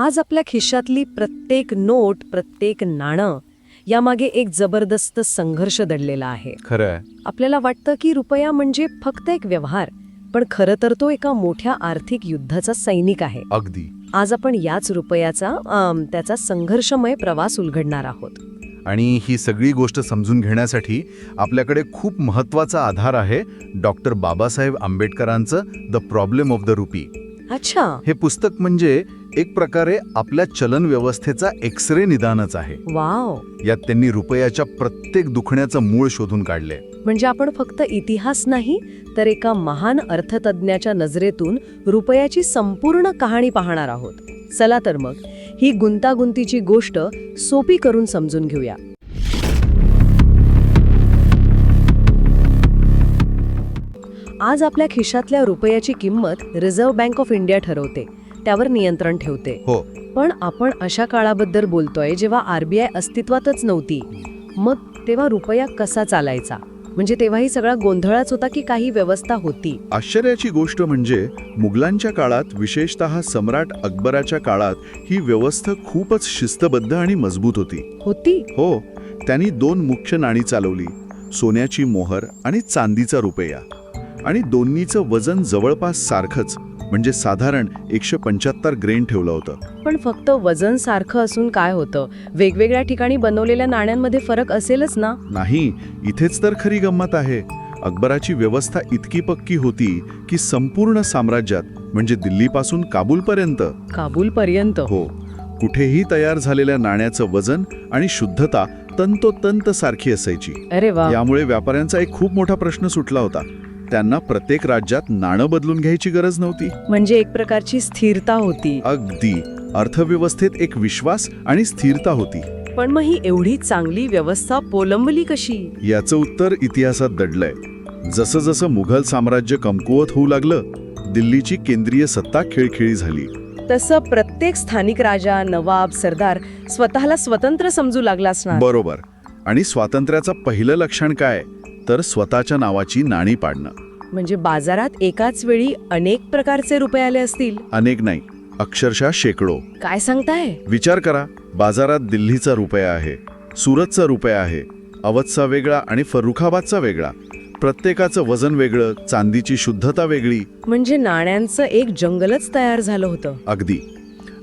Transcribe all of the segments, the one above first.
आज आपल्या खिशातली प्रत्येक नोट प्रत्येक नाणं यामागे एक जबरदस्त संघर्ष दडलेला आहे. खरं आपल्याला वाटतं की रुपया म्हणजे फक्त एक व्यवहार पण खरं तर तो एका मोठ्या आर्थिक युद्धाचा सैनिक आहे. अगदी. आज आपण याच रुपयाचा अम, त्याचा संघर्षमय प्रवास उलगडणार आहोत. आणि ही सगळी गोष्ट समजून घेण्यासाठी आपल्याकडे खूप महत्त्वाचा आधार आहे doctor Babasaheb आंबेडकरांचं the problem of the rupee अच्छा. हे पुस्तक म्हणजे एक प्रकारे आपल्या चलन व्यवस्थेचा एक्सरे निदानच आहे. वाव. यात त्यांनी रुपयाच्या प्रत्येक दुखण्याचं मूळ शोधून काढले. म्हणजे आपण फक्त इतिहास नाही तर एका महान अर्थतज्ञाच्या नजरेतून रुपयाची संपूर्ण कहाणी पाहणार आहोत. चला तर मग ही गुंतागुंतीची गोष्ट सोपी करून समजून घेऊया. आज आपल्या खिशातल्या रुपयाची किंमत रिझर्व्ह बँक ऑफ इंडिया ठरवते. त्यावर नियंत्रण ठेवते. हो. पण आपण अशा काळाबद्दल बोलतोय जेव्हा आरबीआय अस्तित्वातच नव्हती. मग तेव्हा रुपया कसा चालायचा? म्हणजे तेव्हाही सगळा गोंधळाच होता की काही व्यवस्था होती? आश्चर्याची गोष्ट म्हणजे मुघलांच्या काळात विशेषतः सम्राट अकबराच्या काळात ही व्यवस्था खूपच शिस्तबद्ध आणि मजबूत होती. होती? हो. त्यांनी दोन मुख्य नाणी चालवली. सोन्याची मोहर आणि चांदीचा रुपया. आणि दोन्हीचं वजन जवळपास सारखंच म्हणजे साधारण एकशे पंच्याहत्तर ग्रेन ठेवलं होतं. पण फक्त वजन सारखं असून काय होतं? वेगवेगळ्या ठिकाणी बनवलेल्या नाण्यांमध्ये फरक असेलच ना? नाही इथेच तर खरी गंमत आहे. अकबराची व्यवस्था इतकी पक्की होती की संपूर्ण साम्राज्यात म्हणजे दिल्लीपासून काबूलपर्यंत. काबूल पर्यंत हो कुठेही तयार झालेल्या नाण्याचं वजन आणि शुद्धता तंतोतंत सारखी असायची. अरे वा. यामुळे व्यापाऱ्यांचा एक खूप मोठा प्रश्न सुटला होता. त्यांना प्रत्येक राज्यात नाणं बदलून घ्यायची गरज नव्हती. म्हणजे एक प्रकारची स्थिरता होती. अगदी. अर्थव्यवस्थेत एक विश्वास आणि स्थिरता होती. पण मग ही एवढी चांगली व्यवस्था पोलंबली कशी? याचं उत्तर इतिहासात दडलंय. जसं जसं मुघल साम्राज्य कमकुवत होऊ लागलं दिल्लीची केंद्रीय सत्ता खेळखेळी झाली. तसं प्रत्येक स्थानिक राजा नवाब सरदार स्वतःला स्वतंत्र समजू लागला असणार. बरोबर. आणि स्वातंत्र्याचं पहिलं लक्षण काय? तर स्वतःच्या नावाची नाणी पाडणं. म्हणजे बाजारात एकाच वेळी अनेक प्रकारचे रुपये आले असतील? अनेक नाही अक्षरशः शेकडो. काय सांगताय? विचार करा बाजारात दिल्लीचा रुपया आहे सुरतचा रुपया आहे अवधचा वेगळा आणि फरुखाबादचा वेगळा. प्रत्येकाचं वजन वेगळं चांदीची शुद्धता वेगळी. म्हणजे नाण्यांचं एक जंगलच तयार झालं होतं. अगदी.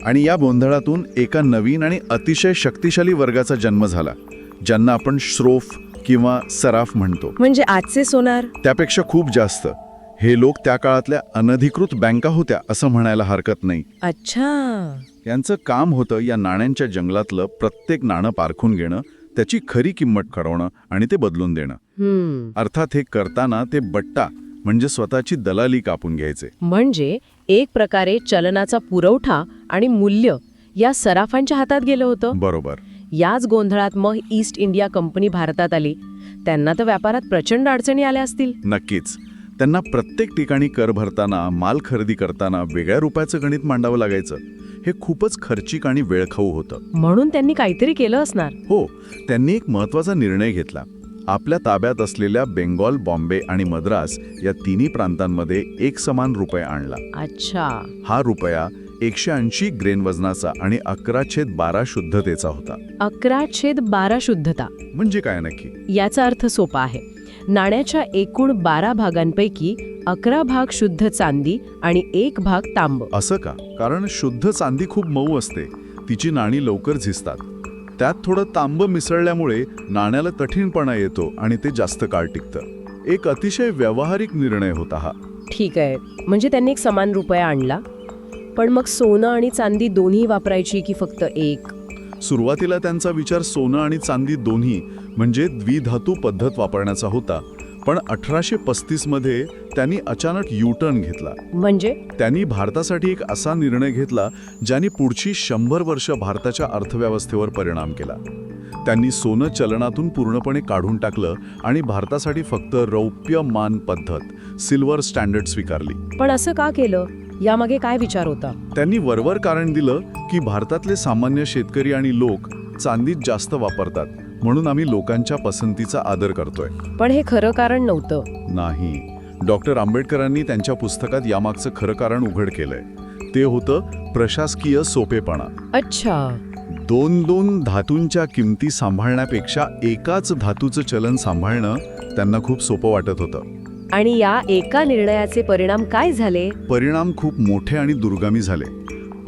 आणि या गोंधळातून एका नवीन आणि अतिशय शक्तिशाली वर्गाचा जन्म झाला ज्यांना आपण श्रोफ किंवा सराफ म्हणतो. म्हणजे आजचे सोनार? त्यापेक्षा खूप जास्त. हे लोक त्या काळातल्या अनधिकृत बँका होत्या असं म्हणायला हरकत नाही. अच्छा. यांचं काम होतं या नाण्यांच्या जंगलातलं प्रत्येक नाणं पारखून घेणं त्याची खरी किंमत ठरवणं आणि ते बदलून देणं. अर्थात हे करताना ते बट्टा म्हणजे स्वतःची दलाली कापून घ्यायचे. म्हणजे एक प्रकारे चलनाचा पुरवठा आणि मूल्य या सराफांच्या हातात गेलं होतं? बरोबर. याच गोंधळात मग ईस्ट इंडिया कंपनी भारतात आली. त्यांना तर व्यापारात प्रचंड अडचणी आल्या असतील. नक्कीच. त्यांना प्रत्येक ठिकाणी कर भरताना माल खरेदी करताना वेगळ्या रुपयाचं गणित मांडावं लागायचं. हे खूपच खर्चिक आणि वेळखाऊ होतं. म्हणून त्यांनी काहीतरी केलं असणार. हो त्यांनी एक महत्त्वाचा निर्णय घेतला. आपल्या ताब्यात असलेल्या बेंगॉल बॉम्बे आणि मद्रास या तिन्ही प्रांतांमध्ये एक समान रुपया आणला. अच्छा. हा रुपया एकशे ऐंशी ग्रेन वजनाचा आणि अकरा छेद बारा शुद्धतेचा होता. अकरा छेद बारा शुद्धता. म्हणजे काय नक्की? याचा अर्थ सोपा आहे. नाण्याच्या एकूण बारा भागांपैकी अकरा भाग शुद्ध चांदी आणि एक भाग तांब. असं का? कारण शुद्ध चांदी खूप मऊ असते. तिची नाणी लवकर झिजतात. त्यात थोडं तांब मिसळल्यामुळे नाण्याला कठीणपणा येतो आणि ते जास्त काळ टिकतं. एक अतिशय व्यावहारिक निर्णय होता हा. ठीक आहे. म्हणजे त्यांनी एक समान रुपया आणला? पण मग सोनं आणि चांदी दोन्ही वापरायची की फक्त एक? सुरुवातीला त्यांचा विचार सोनं आणि चांदी दोन्ही म्हणजे द्विधातू पद्धत वापरण्याचा होता. पण अठराशे पस्तीसमध्ये त्यांनी अचानक युटर्न घेतला. म्हणजे? त्यांनी भारतासाठी एक असा निर्णय घेतला ज्याने पुढची शंभर वर्ष भारताच्या अर्थव्यवस्थेवर परिणाम केला. त्यांनी सोनं चलनातून पूर्णपणे काढून टाकलं आणि भारतासाठी फक्त रौप्य मान पद्धत सिल्वर स्टँडर्ड स्वीकारली. पण असं का केलं? यामागे काय विचार होता? त्यांनी वरवर कारण दिलं की भारतातले सामान्य शेतकरी आणि लोक चांदीत जास्त वापरतात. म्हणून आम्ही लोकांच्या पसंतीचा आदर करतोय. पण हे खरं कारण नव्हतं. नाही. डॉक्टर आंबेडकरांनी त्यांच्या पुस्तकात यामागचं खरं कारण उघड केलंय. ते होतं प्रशासकीय सोपेपणा. अच्छा. दोन दोन धातूंच्या किमती सांभाळण्यापेक्षा एकाच धातूचं चलन सांभाळणं त्यांना खूप सोपं वाटत होतं. आणि या एका निर्णयाचे परिणाम काय झाले? परिणाम खूप मोठे आणि दुर्गामी झाले.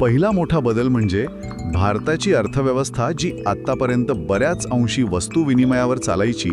पहिला मोठा बदल म्हणजे भारताची अर्थव्यवस्था जी आत्तापर्यंत बऱ्याच अंशी वस्तू विनिमयावर चालायची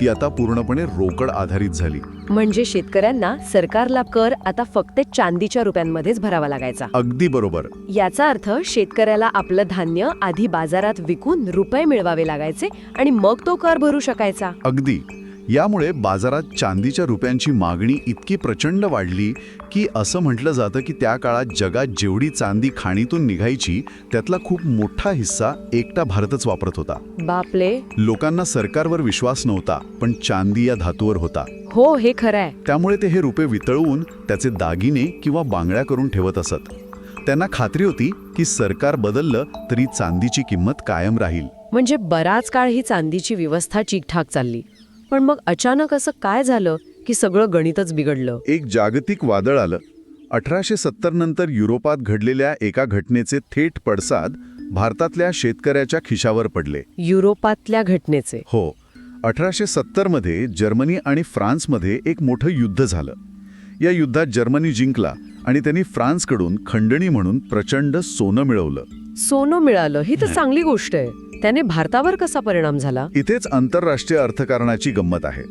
ती आता पूर्णपणे रोकड आधारित झाली. म्हणजे शेतकऱ्यांना सरकारला कर आता फक्त चांदीच्या रुपयांमध्येच भरावा लागायचा. अगदी बरोबर. याचा अर्थ शेतकऱ्याला आपलं धान्य आधी बाजारात विकून रुपये मिळवावे लागायचे आणि मग तो कर भरू शकायचा. अगदी. यामुळे बाजारात चांदीच्या रुपयांची मागणी इतकी प्रचंड वाढली की असं म्हटलं जातं की त्या काळात जगात जेवढी चांदी खाणीतून निघायची त्यातला खूप मोठा हिस्सा एकटा भारतच वापरत होता. बापले. लोकांना सरकारवर विश्वास नव्हता पण चांदी या धातूवर होता. हो हे खरं आहे. त्यामुळे ते हे रुपये वितळवून त्याचे दागिने किंवा बांगड्या करून ठेवत असत. त्यांना खात्री होती की सरकार बदललं तरी चांदीची किंमत कायम राहील. म्हणजे बराच काळ ही चांदीची व्यवस्था ठीकठाक चालली. पण मग अचानक असं काय झालं की सगळं गणितच बिघडलं? एक जागतिक वादळ आलं. अठराशे सत्तर नंतर युरोपात घडलेल्या एका घटनेचे थेट पडसाद भारतातल्या शेतकऱ्याच्या खिशावर पडले. युरोपातल्या घटनेचे. हो. अठराशे सत्तरमध्ये जर्मनी आणि फ्रान्समध्ये एक मोठं युद्ध झालं. या युद्धात जर्मनी जिंकला आणि त्यांनी फ्रान्सकडून खंडणी म्हणून प्रचंड सोनं मिळवलं. सोनं मिळालं. ही तर चांगली गोष्ट आहे. त्याने भारतावर कसा परिणाम झाला? इथेच आंतरराष्ट्रीय अर्थकारणाची गंमत आहे.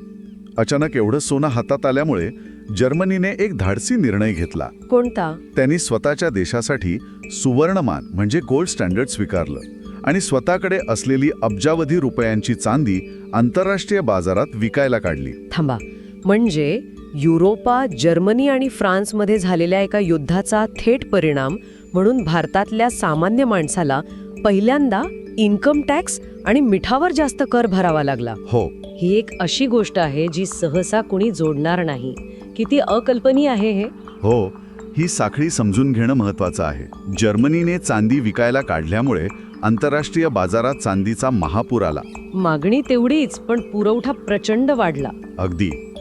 अचानक एवढं सोनं हातात आल्यामुळे जर्मनीने एक धाडसी निर्णय घेतला. कोणता? त्यांनी स्वतःच्या देशासाठी सुवर्णमान म्हणजे गोल्ड स्टँडर्ड स्वीकारलं आणि स्वतःकडे असलेली अब्जावधी रुपयांची चांदी आंतरराष्ट्रीय बाजारात विकायला काढली. थांबा. म्हणजे युरोपा जर्मनी आणि फ्रान्समध्ये झालेल्या एका युद्धाचा थेट परिणाम म्हणून भारतातल्या सामान्य माणसाला पहिल्यांदा इन्कम टॅक्स आणि मिठावर जास्त कर भरावा लागला. हो. ही एक अशी गोष्ट आहे जी सहसा कुणी जोडणार नाही. किती अकल्पनीय आहे हे? हो ही साखळी समजून घेणं महत्वाचं आहे. जर्मनीने चांदी विकायला काढल्यामुळे आंतरराष्ट्रीय बाजारात चांदीचा महापूर आला. मागणी तेवढीच पण पुरवठा प्रचंड वाढला. अगदी.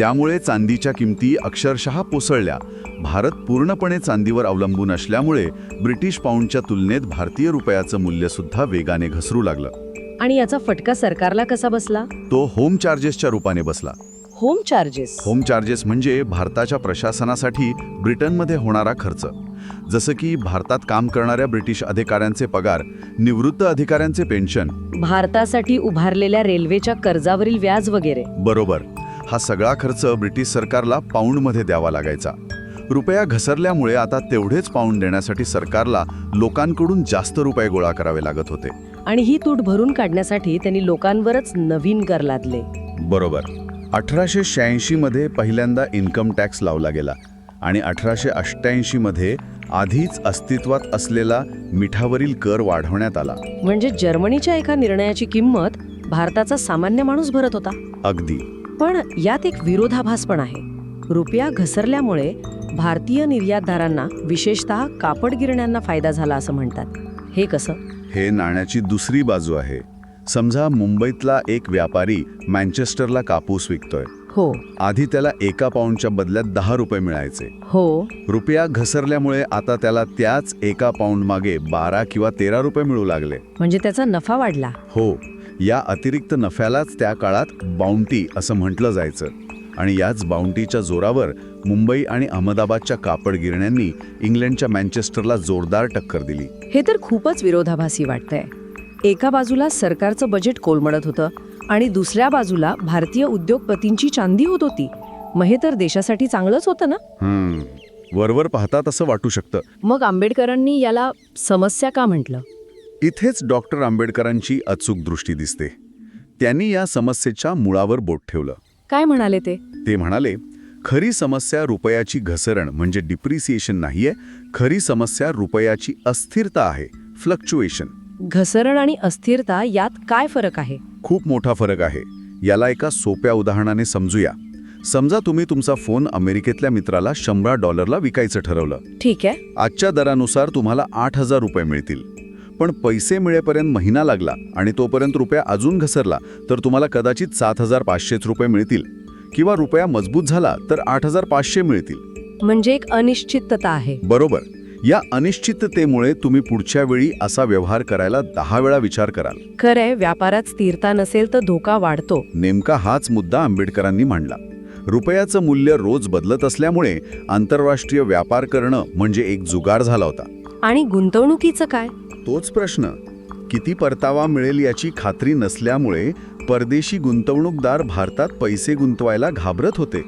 त्यामुळे चांदीच्या किमती अक्षरशः कोसळल्या. भारत पूर्णपणे चांदीवर अवलंबून असल्यामुळे ब्रिटिश पाऊंडच्या तुलनेत भारतीय रुपयाचं मूल्य सुद्धा वेगाने घसरू लागलं. आणि याचा फटका सरकारला कसा बसला? तो होम चार्जेसच्या रूपाने बसला. होम चार्जेस होम चार्जेस म्हणजे भारताच्या प्रशासनासाठी ब्रिटनमध्ये होणारा खर्च. जसं की भारतात काम करणाऱ्या ब्रिटिश अधिकाऱ्यांचे पगार निवृत्त अधिकाऱ्यांचे पेन्शन भारतासाठी उभारलेल्या रेल्वेच्या कर्जावरील व्याज वगैरे. बरोबर. हा सगळा खर्च ब्रिटिश सरकारला पाऊंडमध्ये द्यावा लागायचा. रुपया घसरल्यामुळे आता तेवढेच पाऊंड देण्यासाठी सरकारला लोकांकडून जास्त रुपये गोळा करावे लागत होते. आणि ही तूट भरून काढण्यासाठी त्यांनी लोकांवरच नवीन कर लादले. बरोबर. अठराशे शहाऐंशीमध्ये पहिल्यांदा इन्कम टॅक्स लावला गेला आणि अठराशे अठ्ठ्याऐंशीमध्ये आधीच अस्तित्वात असलेला मिठावरील कर वाढवण्यात आला. म्हणजे जर्मनीच्या एका निर्णयाची किंमत भारताचा सामान्य माणूस भरत होता. अगदी. पण यात एक विरोधाभास पण आहे. रुपया घसरल्यामुळे भारतीय निर्यातदारांना विशेषतः कापड गिरण्यांना फायदा झाला असं म्हणतात. हे कसं? हे नाण्याची दुसरी बाजू आहे. समजा मुंबईतला एक व्यापारी मँचेस्टरला कापूस विकतोय. हो. आधी त्याला एका पाऊंडच्या बदल्यात दहा रुपये मिळायचे. हो. रुपया घसरल्यामुळे आता त्याला त्याच एका पाऊंड मागे बारा किंवा तेरा रुपये मिळू लागले. म्हणजे त्याचा नफा वाढला. हो. या अतिरिक्त नफ्यालाच त्या काळात बाउंटी असं म्हटलं जायचं. आणि याच बाउंटीच्या जोरावर मुंबई आणि अहमदाबादच्या कापड गिरण्यांनी इंग्लंडच्या मँचेस्टरला जोरदार टक्कर दिली. हे तर खूपच विरोधाभासी वाटतंय. एका बाजूला सरकारचं बजेट कोलमडत होतं आणि दुसऱ्या बाजूला भारतीय उद्योगपतींची चांदी होत होती. मग हे तर देशासाठी चांगलंच होतं ना? वरवर पाहता तसं वाटू शकतं. मग आंबेडकरांनी याला समस्या का म्हटलं? इथेच डॉक्टर आंबेडकरांची अचूक दृष्टी दिसते. त्यांनी या समस्येच्या मुळावर बोट ठेवलं. काय म्हणाले ते? ते म्हणाले खरी समस्या रुपयाची घसरण म्हणजे डिप्रिसिएशन नाहीये खरी समस्या रुपयाची अस्थिरता आहे फ्लक्च्युएशन घसरण आणि अस्थिरता यात काय फरक आहे? खूप मोठा फरक आहे. याला एका सोप्या उदाहरणाने समजूया. समजा तुम्ही तुमचा फोन अमेरिकेतल्या मित्राला शंभर डॉलरला विकायचं ठरवलं. ठीक आहे. आजच्या दरानुसार तुम्हाला आठ हजार रुपये मिळतील. पण पैसे मिळेपर्यंत महिना लागला आणि तोपर्यंत रुपया अजून घसरला तर तुम्हाला कदाचित सात हजार पाचशेच रुपये मिळतील. किंवा रुपया मजबूत झाला तर आठ हजार पाचशे मिळतील. म्हणजे एक अनिश्चितता आहे. बरोबर. या अनिश्चिततेमुळे तुम्ही पुढच्या वेळी असा व्यवहार करायला दहा वेळा विचार कराल. खरंय व्यापारात स्थिरता नसेल तर धोका वाढतो. नेमका हाच मुद्दा आंबेडकरांनी मांडला. रुपयाचं मूल्य रोज बदलत असल्यामुळे आंतरराष्ट्रीय व्यापार करणं म्हणजे एक जुगार झाला होता. आणि गुंतवणुकीचं काय? तोच प्रश्न. किती परतावा मिळेल याची खात्री नसल्यामुळे परदेशी गुंतवणूकदार भारतात पैसे गुंतवायला घाबरत होते.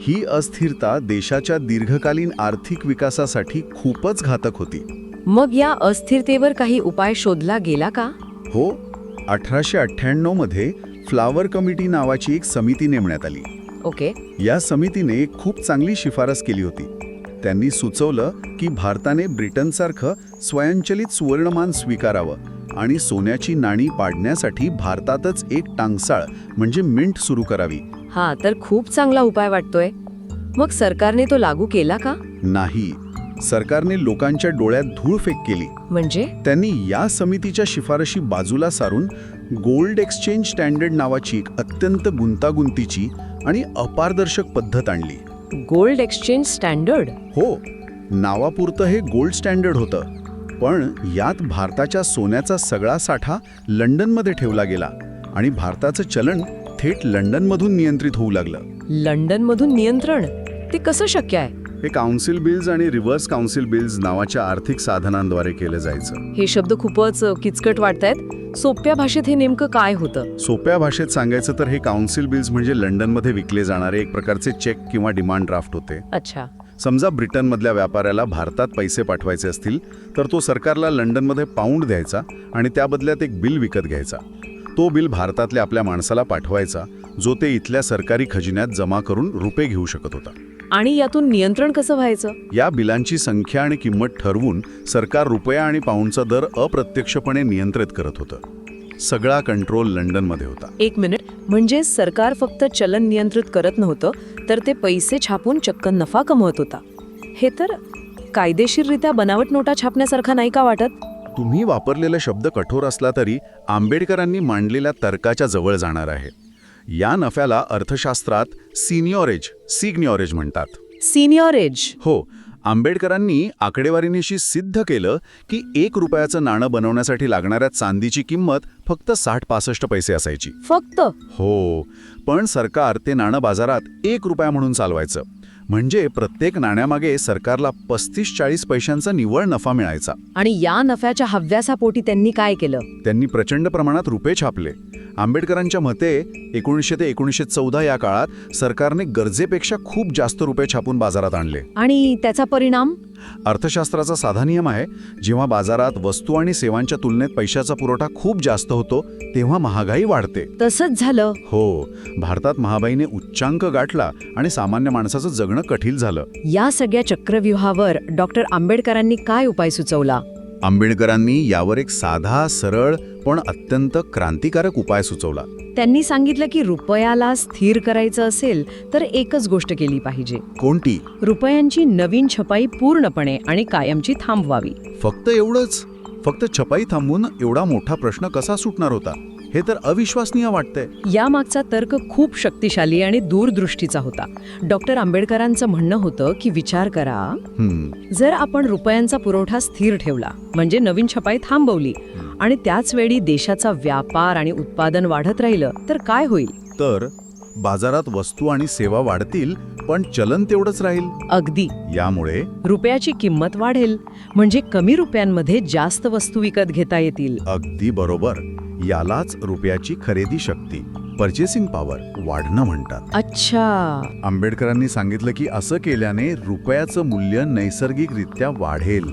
ही अस्थिरता देशाच्या दीर्घकालीन आर्थिक विकासासाठी खूपच घातक होती. मग या अस्थिरतेवर काही उपाय शोधला गेला का? हो अठराशे अठ्ठ्याण्णवमध्ये फ्लावर कमिटी नावाची एक समिती नेमण्यात आली. ओके. या समितीने खूप चांगली शिफारस केली होती. त्यांनी सुचवलं की भारताने ब्रिटनसारखं स्वयंचलित सुवर्णमान स्वीकारावं आणि सोन्याची नाणी पाडण्यासाठी भारतातच एक टांगसाळ म्हणजे मिंट सुरू करावी. हा तर खूप चांगला उपाय वाटतोय. मग सरकारने तो लागू केला का? नाही. सरकारने लोकांच्या डोळ्यात धूळफेक केली. म्हणजे? त्यांनी या समितीच्या शिफारशी बाजूला सारून गोल्ड एक्सचेंज स्टँडर्ड नावाची एक अत्यंत गुंतागुंतीची आणि अपारदर्शक पद्धत आणली. Gold exchange standard. हो नावापुरतं हे गोल्ड स्टँडर्ड होतं. पण यात भारताच्या सोन्याचा सगळा साठा लंडनमध्ये ठेवला गेला आणि भारताचं चलन थेट लंडनमधून नियंत्रित होऊ लागलं. लंडन मधून नियंत्रण? ते कसं शक्य आहे? हे काउन्सिल बिल्स आणि रिव्हर्स काउन्सिल बिल्स नावाच्या आर्थिक साधनांद्वारे केलं जायचं. हे शब्द खूपच किचकट वाटतायत. सोप्या भाषेत हे नेमकं काय होतं? सोप्या भाषेत सांगायचं तर हे काउन्सिल बिल्स म्हणजे लंडनमध्ये विकले जाणारे एक प्रकारचे चेक किंवा डिमांड ड्राफ्ट होते. अच्छा. समजा ब्रिटनमधल्या व्यापाऱ्याला भारतात पैसे पाठवायचे असतील तर तो सरकारला लंडनमध्ये पाऊंड द्यायचा आणि त्या बदल्यात एक बिल विकत घ्यायचा. तो बिल भारतातल्या आपल्या माणसाला पाठवायचा जो ते इथल्या सरकारी खजिन्यात जमा करून रुपये घेऊ शकत होता. आणि यातून नियंत्रण कसं व्हायचं? या बिलांची संख्या आणि किंमत ठरवून सरकार रुपया आणि पाऊंडचा दर अप्रत्यक्षपणे नियंत्रित करत होतं. सगळा कंट्रोल लंडनमध्ये होता. एक मिनिट. म्हणजे सरकार फक्त चलन नियंत्रित करत नव्हतं तर ते पैसे छापून चक्क नफा कमवत होता. हे तर कायदेशीररित्या बनावट नोटा छापण्यासारखा नाही का वाटत? तुम्ही वापरलेला शब्द कठोर असला तरी आंबेडकरांनी मांडलेल्या तर्काच्या जवळ जाणार आहे. या नफ्याला अर्थशास्त्रात सिनियॉरेज सिग्नियॉरेज म्हणतात. सिनियर एज हो आंबेडकरांनी आकडेवारीनिशी सिद्ध केलं की एक रुपयाचं नाणं बनवण्यासाठी लागणाऱ्या चांदीची किंमत फक्त साठ पासष्ट पैसे असायची. फक्त? हो पण सरकार ते नाणं बाजारात एक रुपया म्हणून चालवायचं. म्हणजे प्रत्येक नाण्यामागे सरकारला पस्तीस चाळीस पैशांचा निव्वळ नफा मिळायचा. आणि या नफ्याच्या हव्यासापोटी त्यांनी काय केलं? त्यांनी प्रचंड प्रमाणात रुपये छापले. आंबेडकरांच्या मते एकोणीसशे ते एकोणीसशे चौदा या काळात सरकारने गरजेपेक्षा खूप जास्त रुपये छापून बाजारात आणले. आणि त्याचा परिणाम? अर्थशास्त्राचा साधा नियम आहे जेव्हा बाजारात वस्तू आणि सेवांच्या तुलनेत पैशाचा पुरवठा खूप जास्त होतो तेव्हा महागाई वाढते. तसंच झालं. हो भारतात महागाईने उच्चांक गाठला आणि सामान्य माणसाचं जगणं कठीण झालं. या सगळ्या चक्रव्यूहावर डॉक्टर आंबेडकरांनी काय उपाय सुचवला? आंबेडकरांनी यावर एक साधा सरळ पण अत्यंत क्रांतिकारक उपाय सुचवला. त्यांनी सांगितलं की रुपयाला स्थिर करायचं असेल तर एकच गोष्ट केली पाहिजे. कोणती? रुपयांची नवीन छपाई पूर्णपणे आणि कायमची थांबवावी. फक्त एवढंच? फक्त छपाई थांबवून एवढा मोठा प्रश्न कसा सुटणार होता? हे तर अविश्वसनीय वाटतंय. यामागचा तर्क खूप शक्तिशाली आणि दूरदृष्टीचा होता. डॉक्टर आंबेडकरांचं म्हणणं होतं की विचार करा जर आपण रुपयांचा पुरवठा स्थिर ठेवला म्हणजे नवीन छपाई थांबवली आणि त्याच वेळी देशाचा व्यापार आणि उत्पादन वाढत राहिलं तर काय होईल? तर बाजारात वस्तू आणि सेवा वाढतील पण चलन तेवढंच राहील. अगदी. यामुळे रुपयाची किंमत वाढेल म्हणजे कमी रुपयांमध्ये जास्त वस्तू विकत घेता येतील. अगदी बरोबर. यालाच रुपयाची खरेदी शक्ती पर्चेसिंग पॉवर वाढणं म्हणतात. अच्छा. आंबेडकरांनी सांगितलं की असं केल्याने रुपयाचं मूल्य नैसर्गिकरित्या वाढेल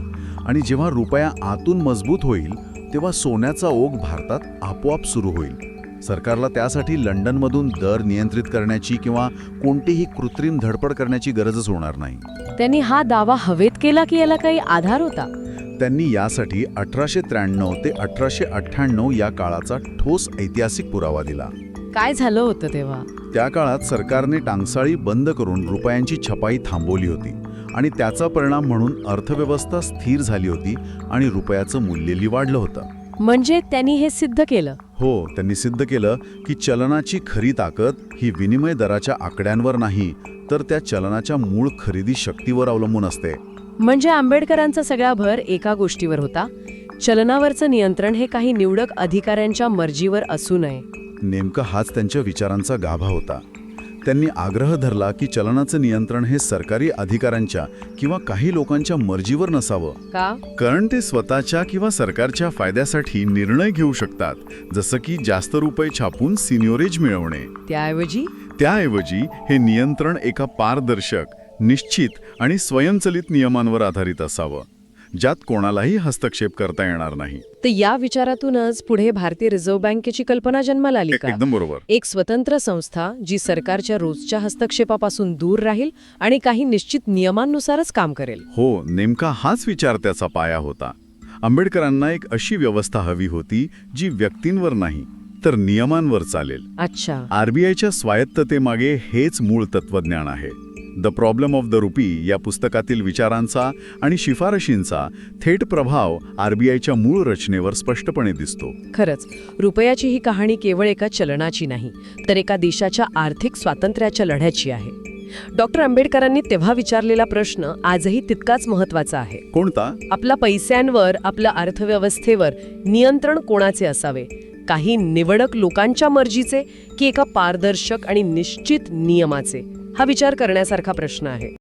आणि जेव्हा रुपया आतून मजबूत होईल तेव्हा सोन्याचा ओघ भारतात आपोआप सुरू होईल. सरकारला त्यासाठी लंडनमधून दर नियंत्रित करण्याची किंवा कोणतीही कृत्रिम धडपड करण्याची गरजच होणार नाही. त्यांनी हा दावा हवेत केला की याला काही आधार होता? त्यांनी यासाठी अठराशे त्र्याण्णव ते अठराशे अठ्ठ्याण्णव या काळाचा ठोस ऐतिहासिक पुरावा दिला. काय झालं होतं तेव्हा? त्या काळात सरकारने टांगसाळी बंद करून रुपयांची छपाई थांबवली होती आणि त्याचा परिणाम म्हणून अर्थव्यवस्था स्थिर झाली होती आणि रुपयाचं मूल्यही वाढलं होतं. म्हणजे त्यांनी हे सिद्ध केलं? हो त्यांनी सिद्ध केलं की चलनाची खरी ताकद ही विनिमय दराच्या आकड्यांवर नाही तर त्या चलनाच्या मूळ खरेदी शक्तीवर अवलंबून असते. म्हणजे आंबेडकरांचा सगळा भर एका गोष्टीवर होता. चलनावरचं नियंत्रण हे काही निवडक अधिकाऱ्यांच्या मर्जीवर असू नये. नेमका हाच त्यांच्या विचारांचा गाभा होता. त्यांनी आग्रह धरला की चलनाचं नियंत्रण हे सरकारी अधिकाऱ्यांच्या किंवा काही लोकांच्या मर्जीवर नसावं. का? कारण ते स्वतःच्या किंवा सरकारच्या फायद्यासाठी निर्णय घेऊ शकतात. जसं की जास्त रुपये छापून सिनियोरेज मिळवणे. त्याऐवजी? त्याऐवजी हे नियंत्रण एका पारदर्शक निश्चित आणि स्वयंचलित नियमांवर आधारित असावं ज्यात कोणालाही हस्तक्षेप करता येणार नाही. तर या विचारातूनच पुढे भारतीय रिझर्व्ह बँकेची कल्पना जन्माला आली का? एकदम बरोबर. एक स्वतंत्र संस्था जी सरकारच्या रोजच्या हस्तक्षेपापासून दूर राहील आणि काही निश्चित नियमांनुसारच काम करेल. हो नेमका हाच विचार त्याचा पाया होता. आंबेडकरांना एक अशी व्यवस्था हवी होती जी व्यक्तींवर नाही तर नियमांवर चालेल. अच्छा. आरबीआयच्या स्वायत्ततेमागे हेच मूळ तत्वज्ञान आहे. The problem of the rupee या पुस्तकातील विचारांचा आणि शिफारशींचा थेट प्रभाव आरबीआयच्या मूळ रचनेवर स्पष्टपणे दिसतो. खरंच रुपयाची ही कहाणी केवळ एका चलनाची नाही तर एका देशाच्या आर्थिक स्वातंत्र्याच्या लढ्याची आहे. डॉक्टर आंबेडकरांनी तेव्हा विचारलेला प्रश्न आजही तितकाच महत्त्वाचा आहे. कोणता? आपल्या पैशांवर आपल्या अर्थव्यवस्थेवर नियंत्रण कोणाचे असावे? काही निवडक लोकांच्या मर्जीचे की एका पारदर्शक आणि निश्चित नियमाचे? हा विचार करण्यासारखा प्रश्न आहे.